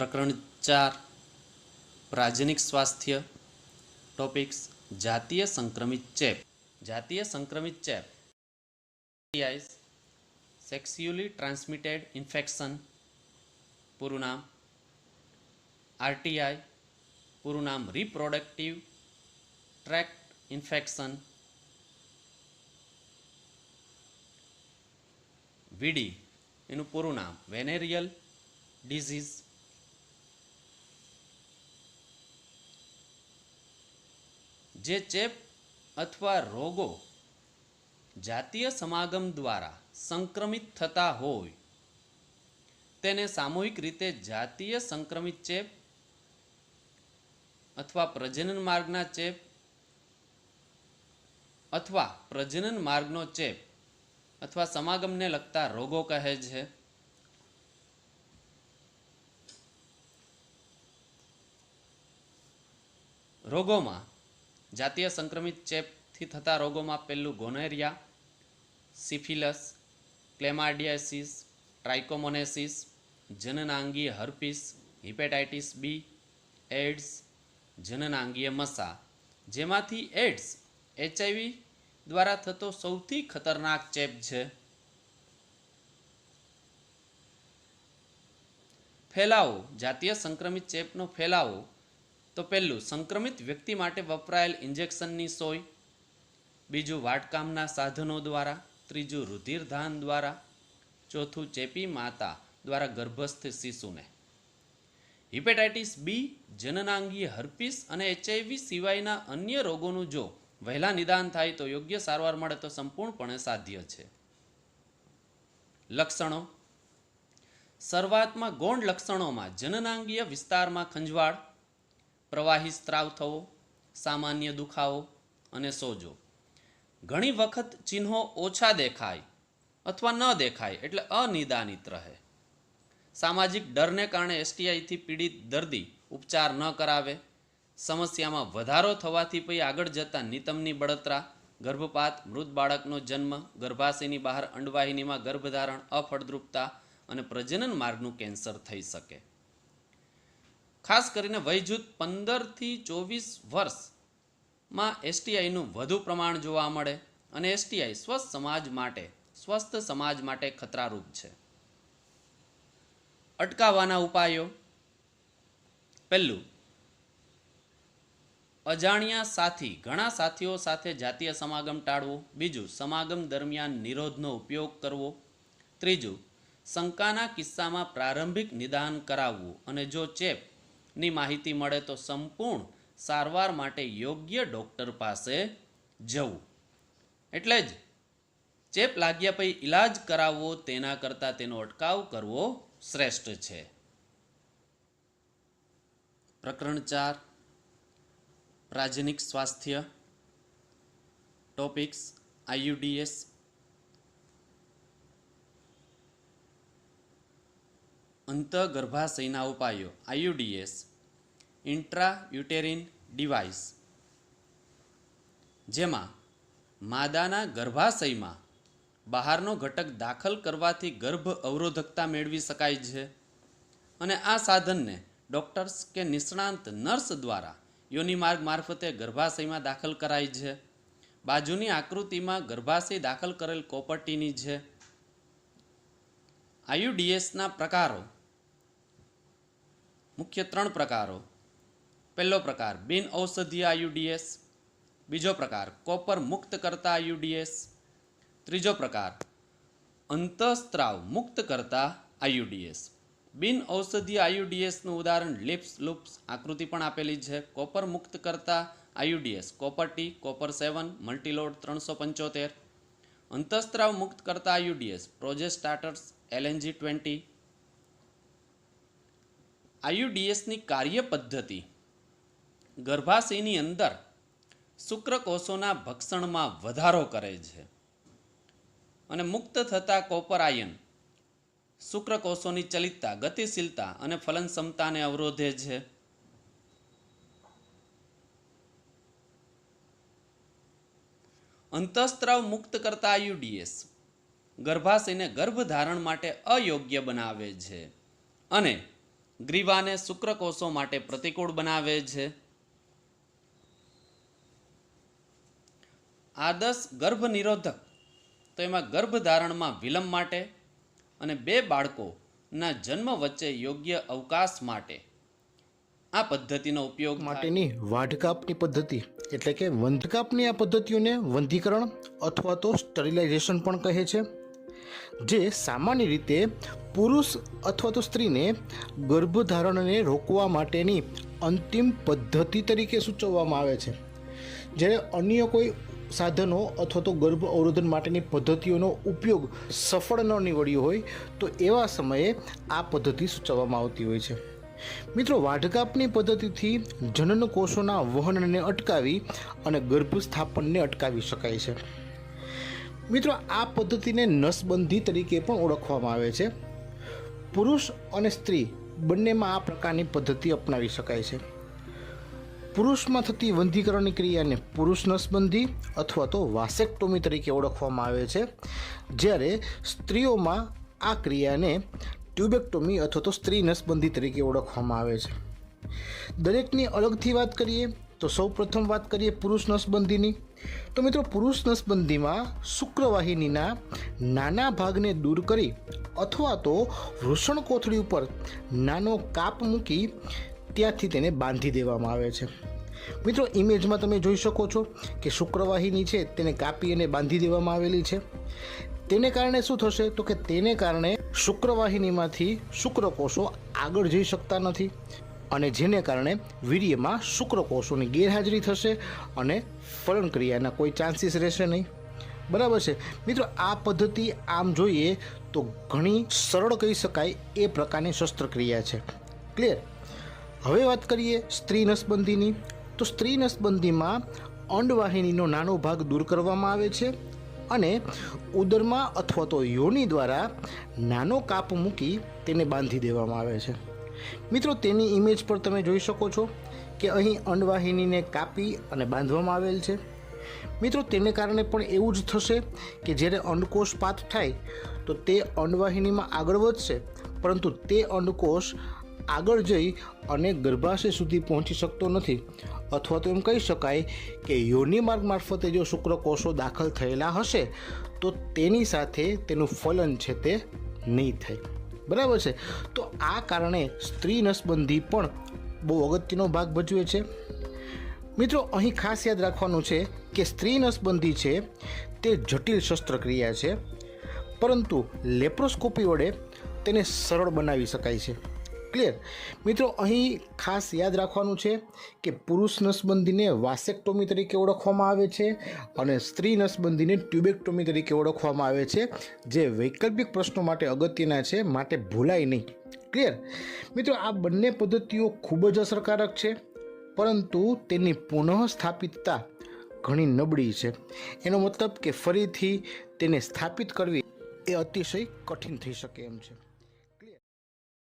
પ્રકરણ ચાર, પ્રાજનિક સ્વાસ્થ્ય ટોપિક્સ જાતીય સંક્રમિત ચેપ. જાતીય સંક્રમિત ચેપ. સેક્સ્યુઅલી ટ્રાન્સમિટેડ ઇન્ફેક્શન પૂરું નામ. આરટીઆઈ પૂરું નામ. રિપ્રોડક્ટિવ ટ્રેક્ટ ઇન્ફેક્શન વીડી એનું પૂરું નામ. વેનેરિયલ ડિઝીઝ જે ચેપ અથવા રોગો જાતીય સમાગમ દ્વારા સંક્રમિત થતા હોય, તેને સામૂહિક રીતે જાતીય સંક્રમિત ચેપ અથવા પ્રજનન માર્ગના ચેપ અથવા પ્રજનન માર્ગનો ચેપ અથવા સમાગમને લગતા રોગો કહે છે. રોગોમાં જાતીય સંક્રમિત ચેપથી થતા રોગોમાં પહેલું ગોનેરિયા, સિફિલસ, ક્લેમાર્ડિયાસિસ, ટ્રાઇકોમોનેસિસ જનનાંગીય હર્પિસ, હિપેટાઇટિસ બી એડ્સ જનનાંગીય મસા. જેમાંથી એડ્સ એચઆઈવી દ્વારા થતો સૌથી ખતરનાક ચેપ છે. ફેલાવો. જાતીય સંક્રમિત ચેપનો ફેલાવો તો પહેલું, સંક્રમિત વ્યક્તિ માટે વપરાયેલ ઇન્જેક્શનની સોય. બીજું, વાટકામના સાધનો દ્વારા. ત્રીજું, રુધિરધાન દ્વારા. ચોથું, ચેપી માતા દ્વારા ગર્ભસ્થ શિશુને. હિપેટાઇટિસ બી, જનનાંગીય હર્પિસ અને એચઆઈવી સિવાયના અન્ય રોગોનું જો વહેલા નિદાન થાય તો યોગ્ય સારવાર મળે તો સંપૂર્ણપણે સાધ્ય છે. લક્ષણો. શરૂઆતમાં ગૌણ લક્ષણોમાં જનનાંગીય વિસ્તારમાં ખંજવાળ પ્રવાહી સ્ત્રાવ થવો, સામાન્ય દુખાવો અને સોજો. ઘણી વખત ચિહ્નો ઓછા દેખાય અથવા ન દેખાય એટલે અનિદાનિત રહે. સામાજિક ડરને કારણે એસટીઆઈથી પીડિત દર્દી ઉપચાર ન કરાવે, સમસ્યામાં વધારો થવાથી પછી આગળ જતાં નિતમની બળતરા, ગર્ભપાત, મૃત બાળકનો જન્મ, ગર્ભાશયની બહાર અંડવાહિનીમાં ગર્ભધારણ, અફળદ્રુપતા અને પ્રજનન માર્ગનું કેન્સર થઈ શકે. ખાસ કરીને વયજૂથ પંદરથી ચોવીસ વર્ષમાં એસટીઆઈનું વધુ પ્રમાણ જોવા મળે અને એસટીઆઈ સ્વસ્થ સમાજ માટે, સ્વસ્થ સમાજ માટે ખતરારૂપ છે. અટકાવવાના ઉપાયો. પહેલું, અજાણ્યા સાથી, ઘણા સાથીઓ સાથે જાતીય સમાગમ ટાળવો. બીજું, સમાગમ દરમિયાન નિરોધનો ઉપયોગ કરવો. ત્રીજું, શંકાના કિસ્સામાં પ્રારંભિક નિદાન કરાવવું અને જો ચેપની માહિતી મળે તો સંપૂર્ણ સારવાર માટે યોગ્ય ડૉક્ટર પાસે જવું. એટલે જ ચેપ લાગ્યા પછી ઈલાજ કરાવવો તેના કરતાં તેનો અટકાવ કરવો શ્રેષ્ઠ છે. પ્રકરણ ચાર, પ્રાજનિક સ્વાસ્થ્ય, ટોપિક્સ, આઈયુડીએસ અંતઃગર્ભાશયના ઉપાયો આયુડીએસ ઇન્ટ્રા યુટેરિન ડિવાઇસ. જેમાં માદાના ગર્ભાશયમાં બહારનો ઘટક દાખલ કરવાથી ગર્ભ અવરોધકતા મેળવી શકાય છે. અને આ સાધનને ડૉક્ટર્સ કે નિષ્ણાંત નર્સ દ્વારા યોનિમાર્ગ મારફતે ગર્ભાશયમાં દાખલ કરાય છે. બાજુની આકૃતિમાં ગર્ભાશય દાખલ કરેલ કોપર્ટીની છે. આયુડીએસના પ્રકારો મુખ્ય ત્રણ પ્રકારો. પહેલો પ્રકાર, બિન ઔષધીય આયુડીએસ. બીજો પ્રકાર, કોપર મુક્ત કરતા આયુડીએસ. ત્રીજો પ્રકાર, અંતઃસ્ત્રાવ મુક્ત કરતા આયુડીએસ. બિન ઔષધીય આયુડીએસનું ઉદાહરણ લિપ્સ લુપ્સ આકૃતિ પણ આપેલી છે. કોપર મુક્ત કરતા IUDs, copper T, copper seven, multiload ત્રણસો પંચોતેર. અંતઃસ્ત્રાવ મુક્ત કરતા આયુડીએસ પ્રોજેસ્ટાર્ટર્સ એલએનજી ટ્વેન્ટી આયુડીએસની કાર્ય પદ્ધતિ. ગર્ભાશયની અંદર શુક્રકોષોના ભક્ષણમાં વધારો કરે છે. અને મુક્ત થતા કોપર આયન શુક્રકોષોની ચલિતતા, ગતિશીલતા અને ફલન ક્ષમતાને અવરોધે છે. અંતઃસ્ત્રાવ મુક્ત કરતા આયુડીએસ ગર્ભાશયને ગર્ભધારણ માટે અયોગ્ય બનાવે છે. અને ગ્રીવાને શુક્રકોષો માટે પ્રતિકૂળ બનાવે છે. આદર્શ ગર્ભ નિરોધક તો એમાં ગર્ભધારણમાં વિલંબ માટે અને બે બાળકોના જન્મ વચ્ચે યોગ્ય અવકાશ માટે. આ પદ્ધતિનો ઉપયોગ માટેની વાઢકાપની પદ્ધતિ, એટલે કે વંધકાપની આ પદ્ધતિઓને વંધીકરણ અથવા તો સ્ટરિલાઇઝેશન પણ કહે છે. જે સામાન્ય રીતે પુરુષ અથવા તો સ્ત્રીને ગર્ભધારણને રોકવા માટેની અંતિમ પદ્ધતિ તરીકે સૂચવવામાં આવે છે. જ્યારે અન્ય કોઈ સાધનો અથવા તો ગર્ભ અવરોધન માટેની પદ્ધતિઓનો ઉપયોગ સફળ ન નીવડ્યો હોય, તો એવા સમયે આ પદ્ધતિ સૂચવવામાં આવતી હોય છે. મિત્રો, વાઢકાપની પદ્ધતિથી જનન કોષોના વહનને અટકાવી અને ગર્ભસ્થાપનને અટકાવી શકાય છે. મિત્રો, આ પદ્ધતિને નસબંધી તરીકે પણ ઓળખવામાં આવે છે. પુરુષ અને સ્ત્રી બંનેમાં આ પ્રકારની પદ્ધતિ અપનાવી શકાય છે. પુરુષમાં થતી વંધીકરણની ક્રિયાને પુરુષ નસબંધી અથવા તો વાસેક્ટોમી તરીકે ઓળખવામાં આવે છે. જ્યારે સ્ત્રીઓમાં આ ક્રિયાને ટ્યુબેક્ટોમી અથવા તો સ્ત્રી નસબંધી તરીકે ઓળખવામાં આવે છે. દરેકની અલગથી વાત કરીએ તો સૌ પ્રથમ વાત કરીએ પુરુષ નસબંધીની. તો મિત્રો પુરુષ નસબંધીમાં શુક્રવાહિનીના નાના ભાગને દૂર કરી અથવા તો વૃષણ કોથળી ઉપર નાનો કાપ મૂકી ત્યાંથી તેને બાંધી દેવામાં આવે છે. મિત્રો ઇમેજમાં તમે જોઈ શકો છો કે શુક્રવાહિની છે તેને કાપી અને બાંધી દેવામાં આવેલી છે. તેને કારણે શું થશે? તો કે તેને કારણે શુક્રવાહિનીમાંથી શુક્રકોષો આગળ જઈ શકતા નથી. અને જેને કારણે વીર્યમાં શુક્રકોષોની ગેરહાજરી થશે અને ફલન ક્રિયાના કોઈ ચાન્સીસ રહેશે નહીં. બરાબર છે? મિત્રો, આ પદ્ધતિ આમ જોઈએ તો ઘણી સરળ કહી શકાય એ પ્રકારની શસ્ત્રક્રિયા છે. ક્લિયર હવે વાત કરીએ સ્ત્રી નસબંધીની. તો સ્ત્રી નસબંધીમાં અંડવાહિનીનો નાનો ભાગ દૂર કરવામાં આવે છે અને ઉદરમાં અથવા તો યોની દ્વારા નાનો કાપ મૂકી તેને બાંધી દેવામાં આવે છે. મિત્રો, તેની ઇમેજ પર તમે જોઈ શકો છો કે અહીં અંડવાહિનીને કાપી અને બાંધવામાં આવેલ છે. મિત્રો, તેને કારણે પણ એવું જ થશે કે જ્યારે અંડકોષ પાત થાય, તો તે અંડવાહિનીમાં આગળ વધશે, પરંતુ તે અંડકોષ આગળ જઈ અને ગર્ભાશય સુધી પહોંચી શકતો નથી. અથવા તો એમ કહી શકાય કે યોની માર્ગ મારફતે જો શુક્રકોષો દાખલ થયેલા હશે, તો તેની સાથે તેનું ફલન છે તે નહીં થાય. બરાબર છે? તો આ કારણે સ્ત્રી નસબંધી પણ બહુ અગત્યનો ભાગ ભજવે છે. મિત્રો, અહીં ખાસ યાદ રાખવાનું છે કે સ્ત્રી નસબંધી છે તે જટિલ શસ્ત્રક્રિયા છે, પરંતુ લેપ્રોસ્કોપી વડે તેને સરળ બનાવી શકાય છે. ક્લિયર. મિત્રો, અહીં ખાસ યાદ રાખવાનું છે કે પુરુષ નસબંધીને વાસેક્ટોમી તરીકે ઓળખવામાં આવે છે અને સ્ત્રી નસબંધીને ટ્યુબેક્ટોમી તરીકે ઓળખવામાં આવે છે, જે વૈકલ્પિક પ્રશ્નો માટે અગત્યના છે, માટે ભૂલાય નહીં. ક્લિયર? મિત્રો, આ બંને પદ્ધતિઓ ખૂબ જ અસરકારક છે, પરંતુ તેની પુનઃસ્થાપિતતા ઘણી નબળી છે. એનો મતલબ કે ફરીથી તેને સ્થાપિત કરવી એ અતિશય કઠિન થઈ શકે એમ છે.